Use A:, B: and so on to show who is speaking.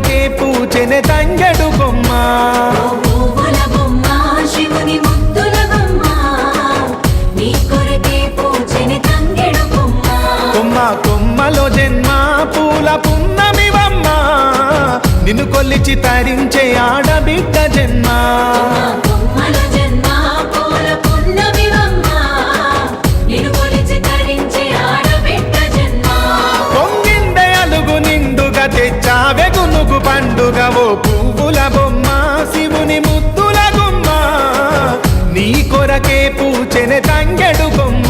A: పూలకే పూచెన తంగడు బొమ్మ.
B: కొమ్మ కొమ్మలో జన్మ పూల పున్నమి బొమ్మ నిన్ను కొల్లిచి తరించే ఆడబిడ్డ జన్మ.
A: తెచ్చావే పండుగ పండుగవో పువ్వుల బొమ్మ శివుని ముద్దుల గుమ్మ. నీ కొరకే పూచెని తంగెడు బొమ్మ.